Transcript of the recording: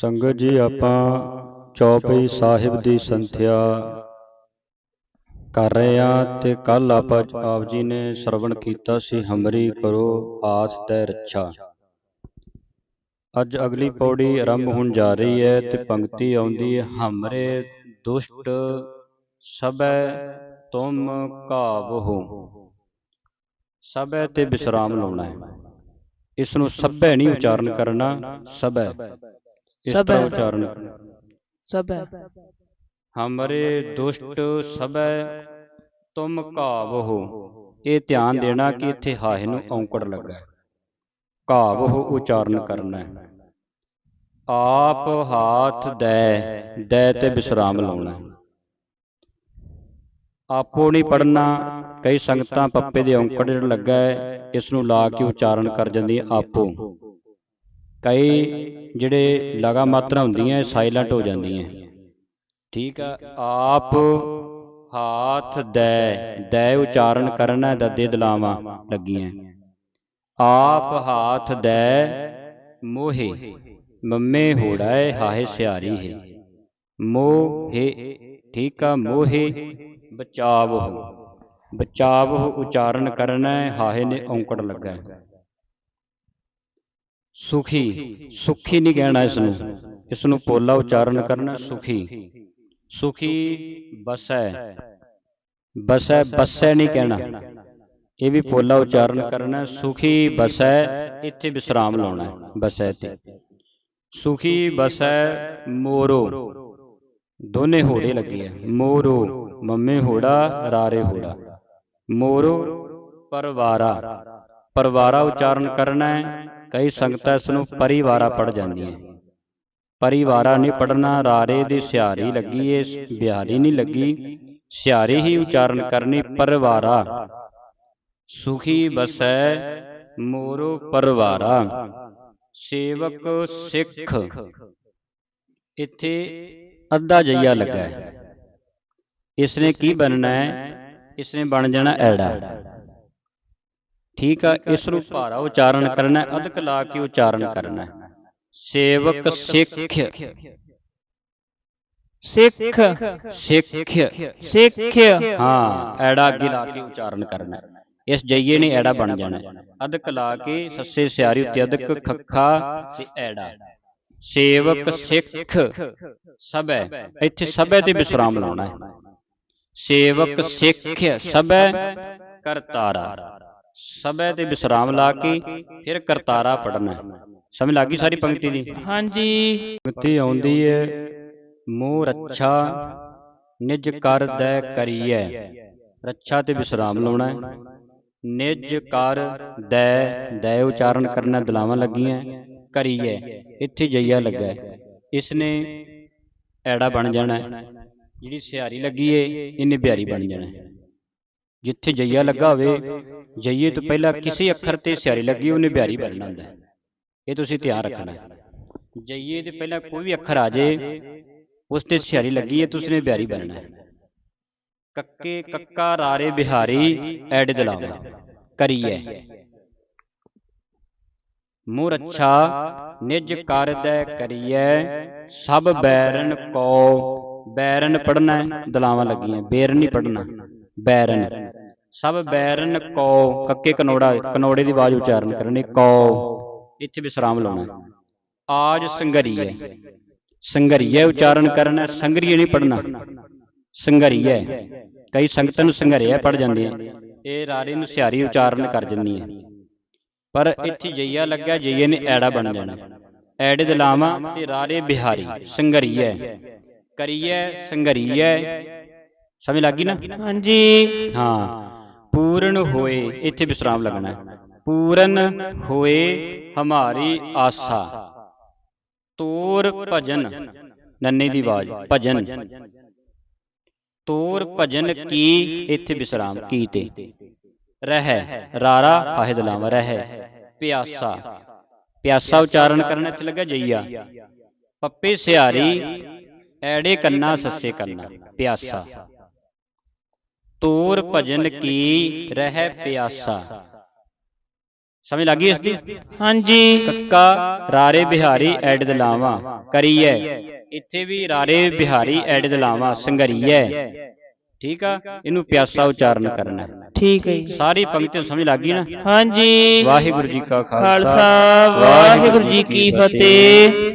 ਸੰਗਤ ਜੀ ਆਪਾਂ ਚੌਪਈ ਸਾਹਿਬ ਦੀ ਸੰਥਿਆ ਕਰ ਰਹੇ ਆ ਤੇ ਕੱਲ ਆਪਾਂ ਆਪ ਜੀ ਨੇ ਸਰਵਣ ਕੀਤਾ ਸੀ ਹਮਰੀ ਕਰੋ ਆਸ ਤੈ ਰੱਛਾ। ਅੱਜ ਅਗਲੀ ਪੌੜੀ ਆਰੰਭ ਹੋਣ ਜਾ ਰਹੀ ਹੈ ਤੇ ਪੰਕਤੀ ਆਉਂਦੀ ਹੈ ਹਮਰੇ ਦੁਸ਼ਟ ਸਬੈ ਤੁਮ ਕਾਬਹੋ ਸਬੈ ਤੇ ਵਿਸਰਾਮ ਲਾਉਣਾ ਹੈ। ਇਸ ਨੂੰ ਸਭੈ ਨਹੀਂ ਉਚਾਰਨ ਕਰਨਾ ਸਬੈ ਇਸ ਤਰ੍ਹਾਂ ਸਭੈ। ਉਚਾਰਨ। ਸਭ। ਹੈ ਹਮਰੇ ਦੁਸ਼ਟ ਸਬੈ ਤੁਮ ਕਾਵਹੁ। ਇਹ ਧਿਆਨ ਦੇਣਾ ਕਿ ਇੱਥੇ ਹਾਹੇ ਨੂੰ ਔਂਕੜ ਲੱਗਾ ਹੈ। ਕਾਵਹੁ ਉਚਾਰਨ ਕਰਨਾ ਹੈ। ਆਪ ਹਾਥ ਦੈ ਦੈ ਤੇ ਵਿਸਰਾਮ ਲਾਉਣਾ ਆਪੋ ਨਹੀਂ ਪੜਨਾ ਕਈ ਸੰਗਤਾਂ ਪੱਪੇ ਦੇ ਔਂਕੜ ਜਿਹੜਾ ਲੱਗਾ ਹੈ ਇਸ ਨੂੰ ਲਾ ਕੇ ਉਚਾਰਨ ਕਰ ਜਾਂਦੀਆਂ ਆਪੋ। ਕਈ ਜਿਹੜੇ ਲਗਾ ਮਾਤਰਾ ਹੁੰਦੀਆਂ ਸਾਇਲੈਂਟ ਹੋ ਜਾਂਦੀਆਂ। ਠੀਕ ਆ, ਆਪ ਹਾਥ ਦੈ ਦੈ ਉਚਾਰਨ ਕਰਨਾ ਦੱਦੇ ਦਲਾਵਾਂ ਲੱਗੀਆਂ। ਆਪ ਹਾਥ ਦੈ, ਮੋਹੇ, ਮੰਮੇ ਹੋੜਾਏ ਹਾਹੇ ਸਿਆਰੀ ਹੈ। ਮੋਹੇ, ਠੀਕ ਆ, ਮੋਹੇ ਬਚਾਵ ਹੋ ਬਚਾਵ ਉਚਾਰਨ ਕਰਨਾ ਹੈ ਹਾਹੇ ਨੇ ਔਂਕੜ ਲੱਗਾ। ਸੁਖੀ। ਸੁਖੀ। ਨਹੀਂ ਕਹਿਣਾ ਇਸ ਨੂੰ। ਇਸ ਨੂੰ ਪੋਲਾ ਉਚਾਰਨ ਕਰਨਾ ਸੁਖੀ। ਸੁਖੀ ਬਸੈ। ਬਸੈ ਬਸੈ ਨਹੀਂ ਕਹਿਣਾ। ਇਹ ਵੀ ਪੋਲਾ ਉਚਾਰਨ ਕਰਨਾ ਸੁਖੀ ਬਸੈ ਇੱਥੇ ਵਿਸਰਾਮ ਲਾਉਣਾ ਹੈ। ਬਸੈ ਤੇ। ਸੁਖੀ ਬਸੈ ਮੋਰੋ। ਦੋਨੇ ਹੋੜੇ ਲੱਗੇ ਆ। ਮੋਰੋ ਮੰਮੇ ਹੋੜਾ ਰਾਰੇ ਹੋੜਾ। ਮੋਰੋ ਪਰਵਾਰਾ। ਪਰਵਾਰਾ ਉਚਾਰਨ ਕਰਨਾ ਹੈ। ਕਈ ਸੰਗਤਾਂ ਇਸ ਨੂੰ ਪਰਿਵਾਰਾ ਪੜ ਜਾਂਦੀਆਂ। ਪਰਿਵਾਰਾ ਨਹੀਂ ਪੜਨਾ ਰਾਰੇ ਦੀ ਸਿਹਾਰੀ ਲੱਗੀ ਏ, ਬਿਹਾਰੀ ਨਹੀਂ ਲੱਗੀ। ਸਿਹਾਰੀ ਹੀ ਉਚਾਰਨ ਕਰਨੀ ਪਰਵਾਰਾ। ਸੁਖੀ ਬਸੈ ਮੋਰੋ ਪਰਵਾਰਾ। ਸੇਵਕ ਸਿੱਖ। ਇੱਥੇ ਅੱਧਾ ਜਈਆ ਲੱਗਾ ਹੈ। ਇਸ ਨੇ ਕੀ ਬਣਨਾ ਹੈ? ਇਸ ਨੇ ਬਣ ਜਾਣਾ ਐੜਾ। ਠੀਕ ਆ ਇਸ ਨੂੰ ਭਾਰਾ ਉਚਾਰਨ ਕਰਨਾ ਹੈ ਅਧਕ ਲਾ ਕੇ ਉਚਾਰਨ ਕਰਨਾ ਹੈ। ਸੇਵਕ ਸਿੱਖ। ਸਿੱਖ। ਸਿੱਖ। ਸਿੱਖ। ਹਾਂ ਐੜਾ ਅੱਗੇ ਲਾ ਕੇ ਉਚਾਰਨ ਕਰਨਾ ਹੈ। ਇਸ ਜਈਏ ਨੇ ਐੜਾ ਬਣ ਜਾਣਾ। ਅਧਕ ਲਾ ਕੇ ਸੱਸੇ ਸਿਆਰੀ ਉੱਤੇ ਅਧਕ ਖੱਖਾ ਤੇ ਐੜਾ। ਸੇਵਕ ਸਿੱਖ। ਸਬੈ ਇੱਥੇ ਸਬੈ ਤੇ ਵਿਸਰਾਮ ਲਾਉਣਾ ਹੈ। ਸੇਵਕ ਸਿੱਖ। ਸਬੈ ਕਰਤਾਰਾ। ਸਬੈ ਤੇ ਵਿਸਰਾਮ ਲਾ ਕੇ ਫਿਰ ਕਰਤਾਰਾ ਪੜਨਾ ਸਮਝ ਲੱਗੀ ਸਾਰੀ ਪੰਕਤੀ ਦੀ ਹਾਂਜੀ ਪੰਕਤੀ ਆਉਂਦੀ ਹੈ ਮੂੰਹ ਰੱਛਾ ਨਿਜ ਕਰ ਦੈ ਕਰੀਐ ਰੱਛਾ ਤੇ ਵਿਸਰਾਮ ਲਾਉਣਾ ਹੈ ਨਿਜ ਕਰ ਦੈ ਦੈ ਉਚਾਰਨ ਕਰਨਾ ਦਲਾਵਾਂ ਲੱਗੀਆਂ ਕਰੀਐ ਇੱਥੇ ਜਈਆ ਲੱਗਾ ਹੈ। ਇਸ ਨੇ ਐੜਾ ਬਣ ਜਾਣਾ। ਜਿਹੜੀ ਸਿਹਾਰੀ ਲੱਗੀ ਏ ਇਹਨੇ ਬਿਹਾਰੀ ਬਣ ਜਾਣਾ ਹੈ। ਜਿੱਥੇ ਜਈਆ ਲੱਗਾ ਹੋਵੇ ਜਈਏ ਤੋਂ ਪਹਿਲਾਂ ਕਿਸੇ ਅੱਖਰ ਤੇ ਸਿਹਾਰੀ ਲੱਗੀ ਉਹਨੇ ਬਿਹਾਰੀ ਬਣਨਾ ਹੁੰਦਾ ਹੈ ਇਹ ਤੁਸੀਂ ਧਿਆਨ ਰੱਖਣਾ ਹੈ ਜਈਏ ਦੇ ਪਹਿਲਾਂ ਕੋਈ ਵੀ ਅੱਖਰ ਆ ਜੇ ਉਸ ਤੇ ਸਿਹਾਰੀ ਲੱਗੀ ਹੈ ਤੇ ਉਸਨੇ ਬਿਹਾਰੀ ਬਣਨਾ ਹੈ ਕੱਕੇ ਕੱਕਾ ਰਾਰੇ ਬਿਹਾਰੀ ਐਡ ਦਲਾਵਾ ਕਰੀਐ ਮੂੰਹ ਰੱਛਾ ਨਿਜ ਕਰਦੈ ਕਰੀਐ ਸਭ ਬੈਰਨ ਕੋ ਬੈਰਨ ਪੜਨਾ ਹੈ ਦਲਾਵਾਂ ਲੱਗੀਆਂ ਬੇਰਨ ਨਹੀਂ ਪੜਨਾ ਬੈਰਨ ਸਭ ਬੈਰਨ ਕੋ ਕੱਕੇ ਕਨੋੜਾ ਕਨੋੜੇ ਦੀ ਆਵਾਜ਼ ਉਚਾਰਨ ਕਰਨੀ ਕੋ ਇੱਥੇ ਵਿਸਰਾਮ ਲਾਉਣਾ ਹੈ। ਆਜ ਸੰਗਰੀਐ। ਸੰਗਰੀਐ। ਉਚਾਰਨ ਕਰਨਾ ਹੈ, ਸੰਗਰੀਏ ਨਹੀਂ ਪੜਨਾ ਸੰਗਰੀਐ। ਕਈ ਸੰਗਤਾਂ ਨੂੰ ਸੰਘਰਿਆ ਪੜ ਜਾਂਦੀਆਂ ਇਹ ਰਾਰੇ ਨੂੰ ਸਿਹਾਰੀ ਉਚਾਰਨ ਕਰ ਜਾਂਦੀਆਂ ਪਰ ਇੱਥੇ ਜਈਆ ਲੱਗਾ ਜਈਏ ਨੇ ਐੜਾ ਬਣ ਜਾਣਾ। ਐੜੇ ਦੇ ਲਾਵਾਂ ਤੇ ਰਾਰੇ ਬਿਹਾਰੀ ਸੰਗਰੀਐ। ਕਰੀਐ ਸੰਗਰੀਐ। ਸਮਝ ਲੱਗੀ ਨਾ? ਹਾਂਜੀ। ਹਾਂ। ਪੂਰਨ ਹੋਏ, ਇੱਥੇ ਵਿਸਰਾਮ ਲੱਗਣਾ ਹੈ। ਪੂਰਨ ਹੋਏ ਹਮਾਰੀ ਆਸਾ। ਤੋਰ ਭਜਨ, ਨੰਨੇ ਦੀ ਆਵਾਜ਼, ਭਜਨ। ਤੋਰ ਭਜਨ ਕੀ, ਇੱਥੇ ਵਿਸਰਾਮ ਕੀ ਤੇ। ਰਹਿ, ਰਾਰਾ ਹਾਹਿਦ ਲਾਵਾ ਰਹਿ, ਪਿਆਸਾ। ਪਿਆਸਾ ਉਚਾਰਨ ਕਰਨਾ ਇੱਥੇ ਲੱਗਾ ਜਈਆ। ਪੱਪੇ ਸਿਹਾਰੀ, ਐੜੇ ਕੰਨਾ ਸੱਸੇ ਕੰਨਾ, ਪਿਆਸਾ। ਤੋਰ ਭਜਨ ਕੀ ਰਹਿ ਪਿਆਸਾ। ਸਮਝ ਲੱਗੀ ਇਸ ਦੀ? ਹਾਂਜੀ। ਕੱਕਾ ਰਾਰੇ ਬਿਹਾਰੀ ਐਡ ਦਲਾਵਾ ਕਰੀਐ। ਇੱਥੇ ਵੀ ਰਾਰੇ ਬਿਹਾਰੀ ਐਡ ਦਲਾਵਾ ਸੰਘਰੀਐ। ਠੀਕ ਆ? ਇਹਨੂੰ ਪਿਆਸਾ ਉਚਾਰਨ ਕਰਨਾ। ਠੀਕ ਹੈ ਜੀ। ਸਾਰੀ ਪੰਕਤੀ ਸਮਝ ਲੱਗੀ ਨਾ? ਹਾਂਜੀ। ਵਾਹਿਗੁਰੂ ਜੀ ਕਾ ਖਾਲਸਾ। ਵਾਹਿਗੁਰੂ ਜੀ ਕੀ ਫਤਿਹ।